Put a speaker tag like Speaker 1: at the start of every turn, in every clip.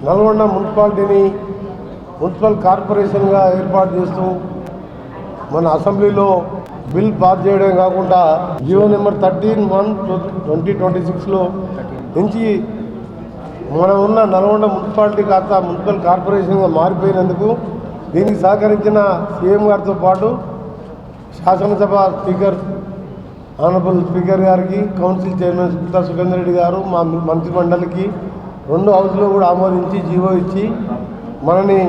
Speaker 1: నల్గొండ మున్సిపాలిటీని మున్సిపల్ కార్పొరేషన్గా ఏర్పాటు చేస్తూ మన అసెంబ్లీలో బిల్ పాస్ చేయడమే కాకుండా GO number thirteen one twenty twenty సిక్స్లో నుంచి మనం ఉన్న నల్గొండ మున్సిపాలిటీ కాస్త మున్సిపల్ కార్పొరేషన్గా మారిపోయినందుకు దీనికి సహకరించిన సీఎం గారితో పాటు శాసనసభ స్పీకర్ ఆనరబుల్ స్పీకర్ గారికి కౌన్సిల్ చైర్మన్ సుతా సుఖేందర్ రెడ్డి గారు మా మంత్రి మండలికి రెండు హౌస్లో కూడా ఆమోదించి జీవో ఇచ్చి మనని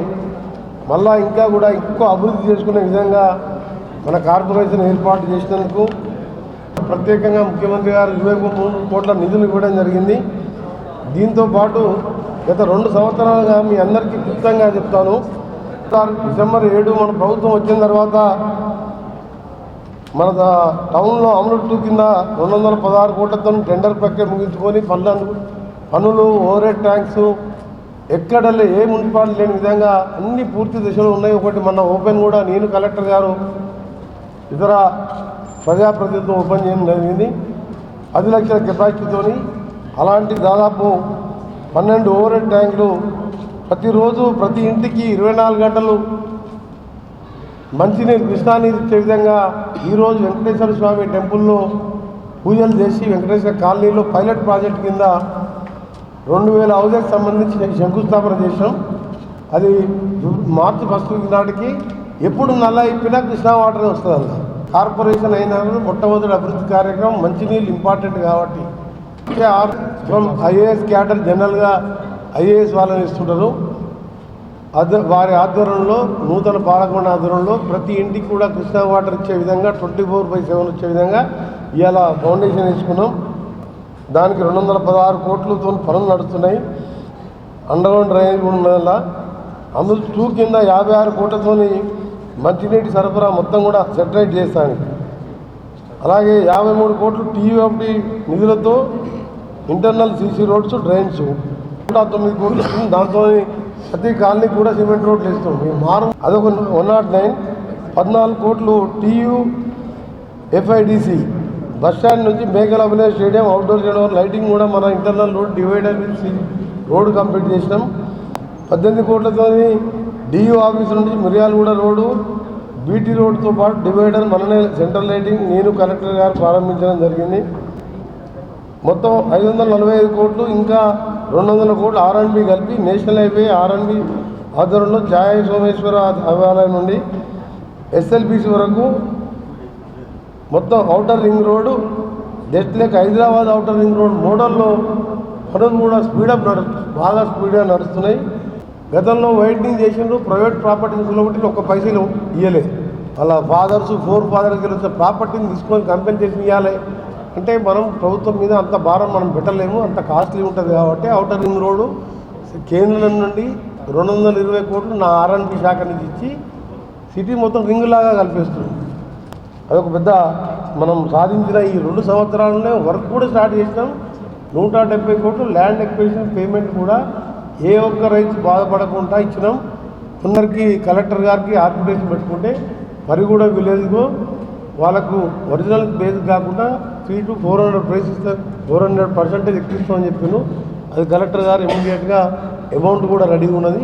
Speaker 1: మళ్ళా ఇంకా కూడా ఎక్కువ అభివృద్ధి చేసుకునే విధంగా మన కార్పొరేషన్ ఏర్పాటు చేసినందుకు ప్రత్యేకంగా ముఖ్యమంత్రి గారు ఇరవై మూడు కోట్ల నిధులు ఇవ్వడం జరిగింది. దీంతో పాటు గత రెండు సంవత్సరాలుగా మీ అందరికీ క్లుప్తంగా చెప్తాను. సార్ డిసెంబర్ ఏడు మన ప్రభుత్వం వచ్చిన తర్వాత మన టౌన్లో టౌన్లో అమృత్ కింద రెండు వందల పదహారు కోట్లతో టెండర్ ప్రక్రియ ముగించుకొని పనులను పనులు ఓవర్ ట్యాంక్స్ ఎక్కడ ఏ మున్సిపాలిటీ లేని విధంగా అన్ని పూర్తి దిశలు ఉన్నాయి. ఒకటి మన ఓపెన్ కూడా నేను కలెక్టర్ గారు ఇతర ప్రజాప్రతినిధులు ఓపెన్ చేయడం జరిగింది. పది లక్షల కెపాసిటీతో అలాంటి దాదాపు పన్నెండు ఓవర్ హెడ్ ట్యాంకులు ప్రతిరోజు ప్రతి ఇంటికి ఇరవై నాలుగు గంటలు మంచినీరు కృష్ణానీరు ఇచ్చే విధంగా ఈరోజు వెంకటేశ్వర స్వామి టెంపుల్లో పూజలు చేసి వెంకటేశ్వర కాలనీలో పైలట్ ప్రాజెక్ట్ కింద రెండు వేల హౌజెస్ సంబంధించి శంకుస్థాపన చేసాం అది మార్చి ఫస్ట్ నాటికి ఎప్పుడు నల్ల ఇప్పినా కృష్ణా వాటర్ వస్తుంది అలా కార్పొరేషన్ అయినా మొట్టమొదటి అభివృద్ధి కార్యక్రమం మంచినీళ్ళు ఇంపార్టెంట్ కాబట్టి. ఫ్రమ్ ఐఏఎస్ క్యాడర్ జనరల్గా ఐఏఎస్ వాళ్ళని ఇస్తుంటారు అద వారి ఆధ్వర్యంలో నూతన పాలకొండ ఆధ్వర్యంలో ప్రతి ఇంటికి కూడా కృష్ణా వాటర్ ఇచ్చే విధంగా ట్వంటీ ఫోర్ బై సెవెన్ వచ్చే విధంగా ఇవాళ ఫౌండేషన్ వేసుకున్నాం. దానికి రెండు వందల పదహారు కోట్లతో పనులు నడుస్తున్నాయి. అండర్గ్రౌండ్ డ్రైనేజ్ కూడా అందులో టూ కింద యాభై ఆరు కోట్లతోని మంచినీటి సరఫరా మొత్తం కూడా సెటరేట్ చేస్తానికి. అలాగే యాభై మూడు కోట్లు టీయూఎఫ్డి నిధులతో ఇంటర్నల్ సీసీ రోడ్స్ డ్రైన్స్. నూట తొమ్మిది కోట్లు దాంతో ప్రతి కాలనీ కూడా సిమెంట్ రోడ్లు వేస్తాం మేము మారు అదొక వన్ నాట్ నైన్ పద్నాలుగు కోట్లు టీయూ ఎఫ్ఐడిసి బస్ స్టాండ్ నుంచి మేకల village stadium outdoor stadium lighting కూడా మన internal road divider road complete చేసినాం. పద్దెనిమిది కోట్లతో డియూ ఆఫీస్ నుంచి మిర్యాలగూడ రోడ్డు బీటీ రోడ్తో పాటు డివైడర్ మననే సెంట్రల్ లైటింగ్ నేను కలెక్టర్ గారు ప్రారంభించడం జరిగింది. మొత్తం ఐదు వందల నలభై ఐదు కోట్లు ఇంకా రెండు వందల కోట్లు ఆర్ఎండ్బి కలిపి నేషనల్ హైవే ఆర్ఎండ్బి ఆధ్వర్యంలో ఛాయ సోమేశ్వర దేవాలయం నుండి ఎస్ఎల్బిసి వరకు మొత్తం outer ring road just like Hyderabad outer ring road మోడల్లో పనులు కూడా స్పీడప్ నడు బాగా స్పీడ్గా నడుస్తున్నాయి. గతంలో వైడ్నింగ్ చేసిండ్రు ప్రైవేట్ ప్రాపర్టీని ఒకటి ఒక్క పైసలు ఇవ్వలే వాళ్ళ ఫాదర్స్ ఫోర్ ఫాదర్స్ వచ్చిన ప్రాపర్టీని తీసుకొని కంపెన్సేషన్ ఇవ్వాలి అంటే మనం ప్రభుత్వం మీద అంత భారం మనం పెట్టలేము అంత కాస్ట్లీ ఉంటుంది కాబట్టి అవుటర్ రింగ్ రోడ్డు కేంద్రం నుండి రెండు వందల ఇరవై కోట్లు నా ఆర్ఎన్పి శాఖ నుంచి ఇచ్చి సిటీ మొత్తం రింగ్ లాగా కల్పిస్తుంది. అదొక పెద్ద మనం సాధించిన ఈ రెండు సంవత్సరాలనే వర్క్ కూడా స్టార్ట్ చేసినాం. నూట డెబ్బై కోట్లు ల్యాండ్ ఎక్విజిషన్ పేమెంట్ కూడా ఏ ఒక్క రైతు బాధపడకుండా ఇచ్చినాం. కొందరికి కలెక్టర్ గారికి ఆర్పిటేషన్ పెట్టుకుంటే మరి కూడా విలేజ్లో వాళ్ళకు ఒరిజినల్ బేస్ కాకుండా three to four hundred price ఇస్తారు ఫోర్ హండ్రెడ్ పర్సెంటేజ్ ఎక్కిస్తామని చెప్పాను. అది కలెక్టర్ గారు ఇమీడియట్గా అమౌంట్ కూడా రెడీగా ఉన్నది.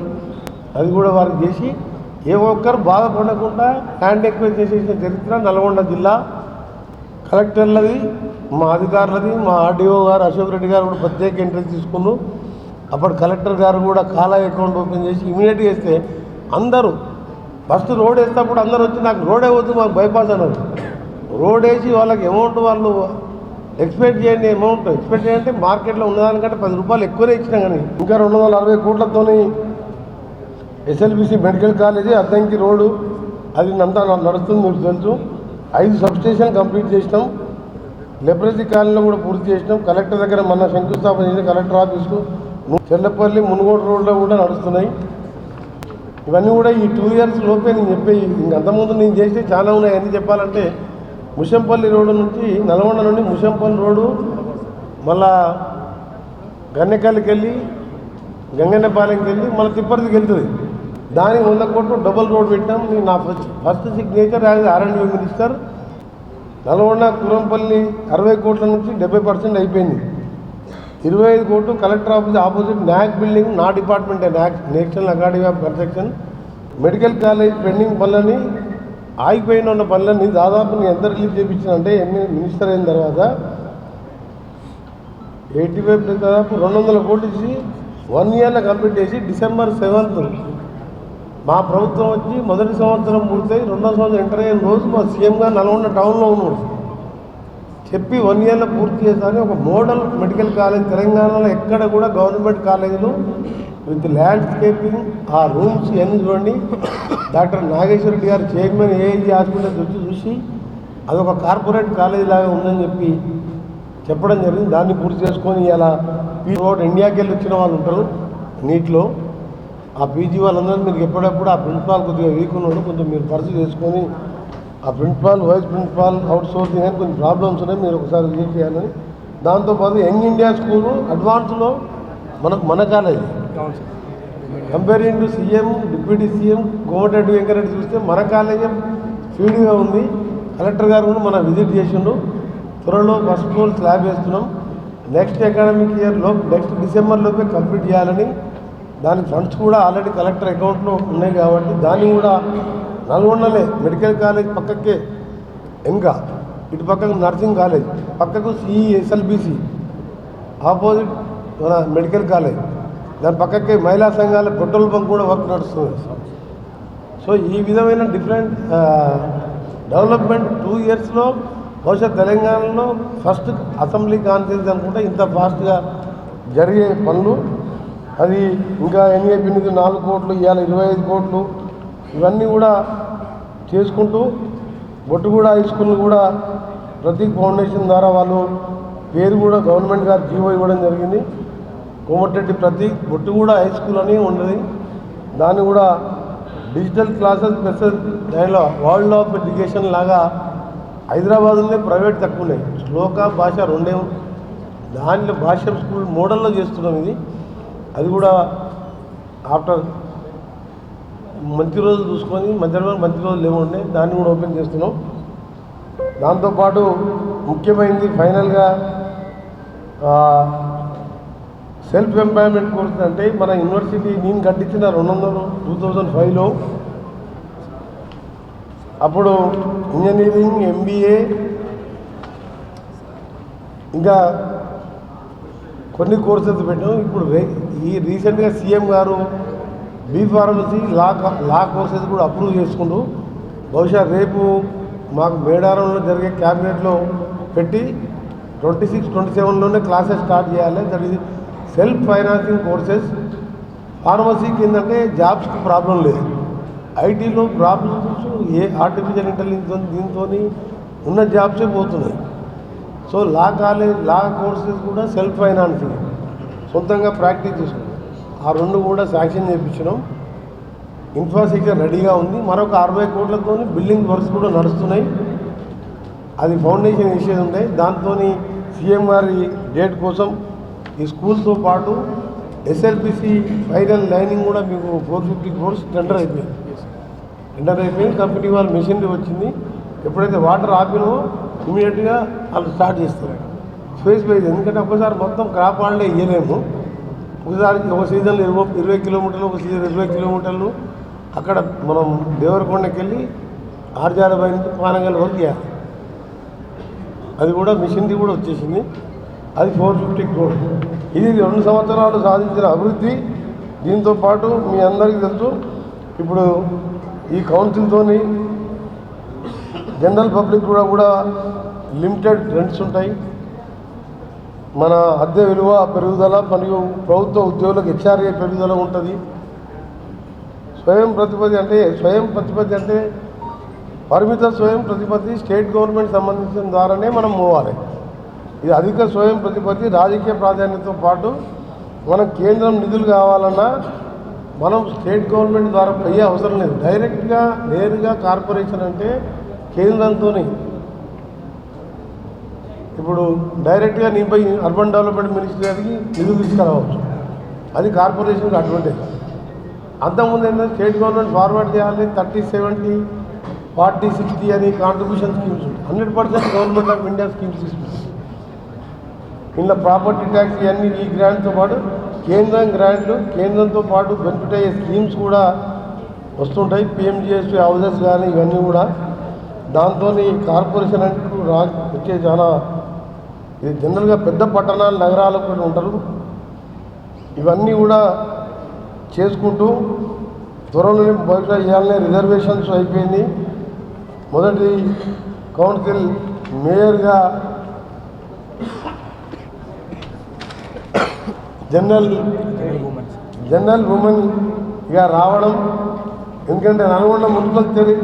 Speaker 1: అది కూడా వారికి చేసి ఏ ఒక్కరు బాధపడకుండా హ్యాండ్ ఎక్వైర్ చేసేసిన చరిత్ర నల్గొండ జిల్లా కలెక్టర్లది మా అధికారులది మా ఆర్డీఓ గారు అశోక్ రెడ్డి గారు కూడా ప్రత్యేక ఎంట్రీ తీసుకున్నారు. అప్పుడు కలెక్టర్ గారు కూడా కాలా అకౌంట్ ఓపెన్ చేసి ఇమీడియట్గా వేస్తే అందరూ ఫస్ట్ రోడ్ వేసేటప్పుడు అందరూ వచ్చి నాకు రోడే వద్దు మాకు బైపాస్ అన్నారు. రోడ్ వేసి వాళ్ళకి అమౌంట్ వాళ్ళు ఎక్స్పెక్ట్ చేయండి అమౌంట్ ఎక్స్పెక్ట్ చేయంటే మార్కెట్లో ఉన్నదానికంటే పది రూపాయలు ఎక్కువనే ఇచ్చినా కానీ ఇంకా రెండు వందల అరవై కోట్లతోని SLBC medical college Addanki road అది అంతా నడుస్తుంది మీకు తెలుసు. ఐదు సబ్స్టేషన్ కంప్లీట్ చేసినాం. లెబ్రసీ కాలనీలో కూడా పూర్తి చేసినాం. కలెక్టర్ దగ్గర మన శంకుస్థాపన చేసిన కలెక్టర్ ఆఫీస్కు చెల్లపల్లి మునుగోడు రోడ్లో కూడా నడుస్తున్నాయి. ఇవన్నీ కూడా ఈ టూ ఇయర్స్ లోపే నేను చెప్పే అంతకుముందు నేను చేస్తే చాలా ఉన్నాయి. అన్నీ చెప్పాలంటే ముషంపల్లి రోడ్డు నుంచి నల్గొండ నుండి ముషంపల్లి రోడ్డు మళ్ళా గన్నెకల్లికి వెళ్ళి గంగన్నపాలెంకి వెళ్ళి మళ్ళీ తిప్పర్తికి వెళ్తుంది. దానికి వంద కోట్లు డబుల్ రోడ్ పెట్టాం. నేను నా first first signature as R and minister Nalgonda Kurampalli అరవై కోట్ల నుంచి డెబ్బై పర్సెంట్ అయిపోయింది. ఇరవై ఐదు కోట్లు collector office opposite NAC building నా డిపార్ట్మెంటే NAC national academy of construction. Medical college pending పనులని ఆగిపోయిన ఉన్న పనులని దాదాపు నేను ఎంత రిలీజ్ చేయించానంటే ఎన్ని మినిస్టర్ అయిన తర్వాత ఎయిటీ ఫైవ్ దాదాపు రెండు వందల కోట్లు ఇచ్చి వన్ ఇయర్లో కంప్లీట్ చేసి డిసెంబర్ సెవెంత్ మా ప్రభుత్వం వచ్చి మొదటి సంవత్సరం పూర్తయి రెండో సంవత్సరం ఎంటర్ అయిన రోజు మా సీఎం గారు నల్గొండ టౌన్లో ఉన్నాడు చెప్పి వన్ ఇయర్లో పూర్తి చేస్తానని ఒక మోడల్ మెడికల్ కాలేజ్ తెలంగాణలో ఎక్కడ కూడా గవర్నమెంట్ కాలేజీలు విత్ ల్యాండ్స్కేపింగ్ ఆ రూమ్స్ ఇవన్నీ చూడండి. డాక్టర్ నాగేశ్వర రెడ్డి గారు చైర్మన్ ఏఐజీ హాస్పిటల్ వచ్చి చూసి అదొక కార్పొరేట్ కాలేజీ లాగా ఉందని చెప్పి చెప్పడం జరిగింది. దాన్ని పూర్తి చేసుకొని ఇలా పీ రోడ్ ఇండియాకి వెళ్ళి వచ్చిన వాళ్ళు ఉంటారు నీటిలో. ఆ పీజీ వాళ్ళందరూ మీరు ఎప్పుడప్పుడు ఆ ప్రిన్సిపాల్ కొద్దిగా వీక్ ఉన్నాడు కొంచెం మీరు పరిచయం చేసుకొని ఆ principal vice principal outsourcing అని కొన్ని ప్రాబ్లమ్స్ ఉన్నాయి మీరు ఒకసారి విజిట్ చేయాలని. దాంతోపాటు యంగ్ ఇండియా స్కూల్ అడ్వాన్స్లో మన మన college comparing to CM deputy CM Komatireddy Venkatreddy చూస్తే మన కాలేజీ స్పీడ్గా ఉంది. కలెక్టర్ గారు కూడా మన విజిట్ చేసిండు. త్వరలో ఫస్ట్ ఫ్లోర్ స్లాబ్ వేస్తున్నాం. నెక్స్ట్ అకాడమిక్ ఇయర్లో నెక్స్ట్ డిసెంబర్లోపే కంప్లీట్ చేయాలని దానికి ఫండ్స్ కూడా ఆల్రెడీ కలెక్టర్ అకౌంట్లో ఉన్నాయి కాబట్టి దాన్ని కూడా నల్గొండలే మెడికల్ కాలేజ్ పక్కకే ఇంకా ఇటు పక్కకు నర్సింగ్ కాలేజ్ పక్కకు సిఎస్ఎల్బిసి ఆపోజిట్ మన మెడికల్ కాలేజ్ దాని పక్కకే మహిళా సంఘాల పెట్రోల్ బంక్ కూడా వర్క్ నడుస్తుంది. సో ఈ విధమైన డిఫరెంట్ డెవలప్మెంట్ టూ ఇయర్స్లో బహుశా తెలంగాణలో ఫస్ట్ అసెంబ్లీ కాన్ఫరెన్స్ అనుకుంటే ఇంత ఫాస్ట్గా జరిగే పనులు అది ఇంకా ఎన్ఏపి నాలుగు కోట్లు ఇవాళ ఇరవై ఐదు కోట్లు. ఇవన్నీ కూడా చేసుకుంటూ బొట్టుగూడ హై స్కూల్ కూడా ప్రతీక్ ఫౌండేషన్ ద్వారా వాళ్ళు పేరు కూడా గవర్నమెంట్ గారు జీవో ఇవ్వడం జరిగింది. కోమటిరెడ్డి ప్రతీక్ బొట్టుగూడ హై స్కూల్ అని ఉన్నది. దాన్ని కూడా డిజిటల్ క్లాసెస్ ప్లస్ దానిలో వరల్డ్ ఆఫ్ ఎడ్యుకేషన్ లాగా హైదరాబాద్లోనే ప్రైవేట్ తక్కువ ఉన్నాయి శ్లోక భాష రెండే. దానిలో భాష స్కూల్ మోడల్లో చేస్తున్నాం ఇది. అది కూడా ఆఫ్టర్ మంచి రోజు చూసుకొని మధ్యలో మంచి రోజులు లేవుండే దాన్ని కూడా ఓపెన్ చేస్తున్నాం. దాంతోపాటు ముఖ్యమైనది ఫైనల్గా సెల్ఫ్ ఎంప్లాయ్మెంట్ కోర్స్ అంటే మన యూనివర్సిటీ నేను కట్టించిన రెండు వందలు టూ థౌజండ్ ఫైవ్లో. అప్పుడు ఇంజనీరింగ్ ఎంబీఏ ఇంకా కొన్ని కోర్సెస్ పెట్టాం. ఇప్పుడు రే- ఈ రీసెంట్గా సీఎం గారు B pharmacy law law courses కూడా అప్రూవ్ చేసుకుంటూ బహుశా రేపు మాకు మేడారంలో జరిగే క్యాబినెట్లో పెట్టి ట్వంటీ సిక్స్ ట్వంటీ సెవెన్లోనే క్లాసెస్ స్టార్ట్ చేయాలి. That is self financing courses. ఫార్మసీకి ఏంటంటే జాబ్స్కి ప్రాబ్లం లేదు. ఐటీలో ప్రాబ్లమ్స్ ఏ ఆర్టిఫిషియల్ ఇంటెలిజెన్స్ దీంతో ఉన్న జాబ్సే పోతున్నాయి. So law college law courses కూడా సెల్ఫ్ ఫైనాన్సింగ్ సొంతంగా ప్రాక్టీస్ చేసుకున్నాం. ఆ రెండు కూడా శాంక్షన్ చేయించడం ఇన్ఫ్రాస్ట్రక్చర్ రెడీగా ఉంది. మరొక అరవై కోట్లతో బిల్డింగ్ వర్క్స్ కూడా నడుస్తున్నాయి. అది ఫౌండేషన్ ఇష్యూస్ ఉంటాయి దాంతో సీఎం గారి డేట్ కోసం ఈ స్కూల్తో పాటు ఎస్ఎల్పిసి ఫైనల్ లైనింగ్ కూడా మీకు ఫోర్ ఫిఫ్టీ క్రోర్స్ టెండర్ అయిపోయింది. టెండర్ అయిపోయింది. కంపెనీ వాళ్ళ మెషినరీ వచ్చింది. ఎప్పుడైతే వాటర్ ఆపినో ఇమీడియట్గా వాళ్ళు స్టార్ట్ చేస్తారు. స్పేస్ వైజ్ ఎందుకంటే ఒకసారి మొత్తం క్రాప్ వాళ్ళే ఇవ్వలేము ఒకసారి ఒక సీజన్లో ఇరవై ఇరవై కిలోమీటర్లు ఒక సీజన్ ఇరవై కిలోమీటర్లు అక్కడ మనం దేవరకొండకి వెళ్ళి ఆర్జాలపై నుంచి పానగల్ వరకు చేయాలి. అది కూడా మిషన్ది కూడా వచ్చేసింది. అది ఫోర్ ఫిఫ్టీ క్రోడ్ ఇది రెండు సంవత్సరాలు సాధించిన అభివృద్ధి. దీంతో పాటు మీ అందరికీ తెలుసు ఇప్పుడు ఈ కౌన్సిల్తోని జనరల్ పబ్లిక్ కూడా కూడా లిమిటెడ్ రెంట్స్ ఉంటాయి. మన అద్దె విలువ పెరుగుదల మరియు ప్రభుత్వ ఉద్యోగులకు హెచ్ఆర్ఏ పెరుగుదల ఉంటుంది. స్వయం ప్రతిపత్తి అంటే స్వయం ప్రతిపత్తి అంటే పరిమిత స్వయం ప్రతిపత్తి స్టేట్ గవర్నమెంట్ సంబంధించిన ద్వారానే మనం పోవాలి. ఇది అధిక స్వయం ప్రతిపత్తి రాజకీయ ప్రాధాన్యతతో పాటు మనం కేంద్రం నిధులు కావాలన్నా మనం స్టేట్ గవర్నమెంట్ ద్వారా పోయే అవసరం లేదు. డైరెక్ట్గా నేరుగా కార్పొరేషన్ అంటే కేంద్రంతో ఇప్పుడు డైరెక్ట్గా నీపై అర్బన్ డెవలప్మెంట్ మినిస్ట్రీ గారికి నిధులు తీసుకురావచ్చు. అది కార్పొరేషన్కి అడ్వాంటేజ్. అంతకుముందు ఏంటంటే స్టేట్ గవర్నమెంట్ ఫార్వర్డ్ చేయాలి థర్టీ సెవెంటీ ఫార్టీ సిక్స్టీ అని contribution schemes hundred percent government of India schemes ఇస్తుంది ఇంట్లో ప్రాపర్టీ ట్యాక్స్ ఇవన్నీ ఈ గ్రాంట్తో పాటు కేంద్రం గ్రాంట్లు కేంద్రంతో పాటు బెనిఫిట్ అయ్యే స్కీమ్స్ కూడా వస్తుంటాయి. పిఎంజిఎస్టీ హౌసెస్ కానీ ఇవన్నీ కూడా. దాంతో కార్పొరేషన్ అంటూ రా వచ్చే చాలా ఇది జనరల్గా పెద్ద పట్టణాలు నగరాలకు కూడా ఉంటారు. ఇవన్నీ కూడా చేసుకుంటూ త్వరలోనే బహుశా చేయాలనే రిజర్వేషన్స్ అయిపోయింది. మొదటి కౌన్సిల్ మేయర్గా జనరల్ జనరల్ ఉమెన్ ఇక రావడం. ఎందుకంటే నల్గొండ మున్సిపల్ తెరి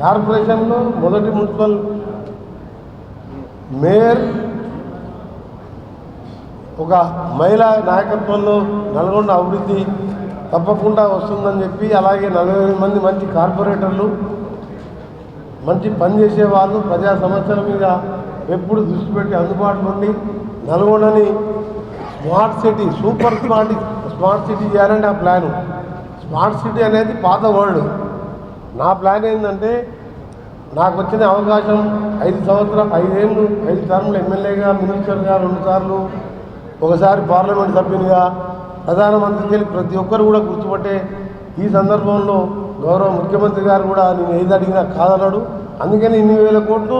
Speaker 1: కార్పొరేషన్లో మొదటి మున్సిపల్ మేయర్ ఒక మహిళా నాయకత్వంలో నల్గొండ అభివృద్ధి తప్పకుండా వస్తుందని చెప్పి అలాగే నలభై మంది మంచి కార్పొరేటర్లు మంచి పని చేసే వాళ్ళు ప్రజా సమస్యల మీద ఎప్పుడు దృష్టి పెట్టి అందుబాటులో ఉండి నల్గొండని smart city super smart smart city చేయాలని నా ప్లాను. స్మార్ట్ సిటీ అనేది పాత వరల్డ్. నా ప్లాన్ ఏంటంటే నాకు వచ్చిన అవకాశం ఐదు సంవత్సరాలు ఐదేళ్ళు ఐదు సార్లు ఎమ్మెల్యేగా మినిస్టర్గా రెండుసార్లు ఒకసారి పార్లమెంట్ సభ్యునిగా ప్రధానమంత్రికి వెళ్ళి ప్రతి ఒక్కరు కూడా గుర్తుపట్టే ఈ సందర్భంలో గౌరవ ముఖ్యమంత్రి గారు కూడా నేను ఏది అడిగినా కాదన్నాడు. అందుకని ఇన్ని వేల కోట్లు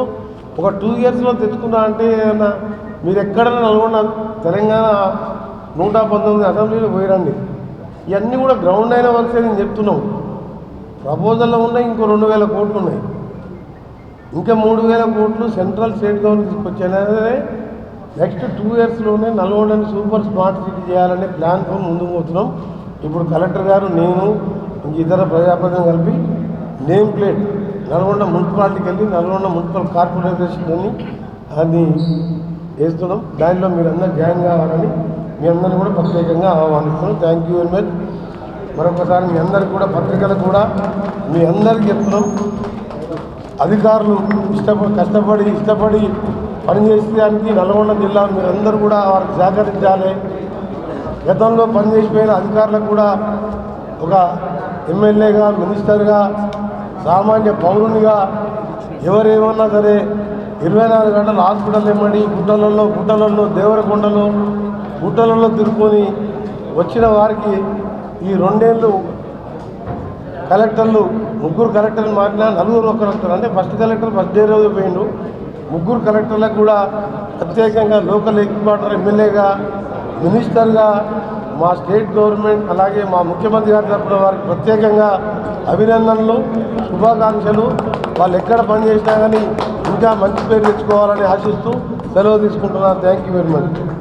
Speaker 1: ఒక టూ ఇయర్స్లో తెచ్చుకున్నా అంటే ఏమన్నా మీరు ఎక్కడైనా నల్గొండ తెలంగాణ నూట పంతొమ్మిది అసెంబ్లీలో పోయిరండి. ఇవన్నీ కూడా గ్రౌండ్ అయిన వర్క్సే నేను చెప్తున్నాం. ప్రపోజల్లో ఉన్నాయి ఇంకో రెండు వేల కోట్లు ఉన్నాయి. ఇంకా మూడు వేల కోట్లు సెంట్రల్ స్టేట్ గవర్నమెంట్ తీసుకొచ్చానే నెక్స్ట్ టూ ఇయర్స్లోనే నల్గొండని సూపర్ స్మార్ట్ సిటీ చేయాలనే ప్లాన్తో ముందుకు పోతున్నాం. ఇప్పుడు కలెక్టర్ గారు నేను ఇంక ఇతర ప్రజాప్రతినిధులు కలిపి నేమ్ ప్లేట్ నల్గొండ మున్సిపాలిటీకి వెళ్ళి నల్గొండ మున్సిపల్ కార్పొరేషన్ అని అది వేస్తున్నాం. దానిలో మీరు అందరూ జాయిన్ కావాలని మీ అందరిని కూడా ప్రత్యేకంగా ఆహ్వానిస్తున్నాం. థ్యాంక్ యూ వెరీ మచ్ మరొకసారి మీ అందరికి కూడా పత్రికలు కూడా మీ అందరికీ చెప్తున్నాం. అధికారులు ఇష్టపడి కష్టపడి ఇష్టపడి పనిచేసేదానికి నల్గొండ జిల్లా మీరందరూ కూడా వారికి సహకరించాలి. గతంలో పనిచేసిపోయిన అధికారులకు కూడా ఒక ఎమ్మెల్యేగా మినిస్టర్గా సామాన్య పౌరునిగా ఎవరేమన్నా సరే ఇరవై నాలుగు గంటలు హాస్పిటల్ ఇవ్వండి గుట్టలలో గుట్టలలో దేవరకొండలో గుట్టలలో తిరుక్కొని వచ్చిన వారికి ఈ రెండేళ్ళు కలెక్టర్లు ముగ్గురు కలెక్టర్లు మారినా నలుగురు ఒక కలెక్టర్ అంటే ఫస్ట్ కలెక్టర్ ఫస్ట్ డే రోజు పోయిండు. ముగ్గురు కలెక్టర్లకు కూడా ప్రత్యేకంగా లోకల్ హెడ్ ఎమ్మెల్యేగా మినిస్టర్గా మా స్టేట్ గవర్నమెంట్ అలాగే మా ముఖ్యమంత్రి గారి తరఫున వారికి ప్రత్యేకంగా అభినందనలు శుభాకాంక్షలు. వాళ్ళు ఎక్కడ పనిచేసినా కానీ ఇంకా మంచి పేరు తెచ్చుకోవాలని ఆశిస్తూ సెలవు తీసుకుంటున్నాను. Thank you very much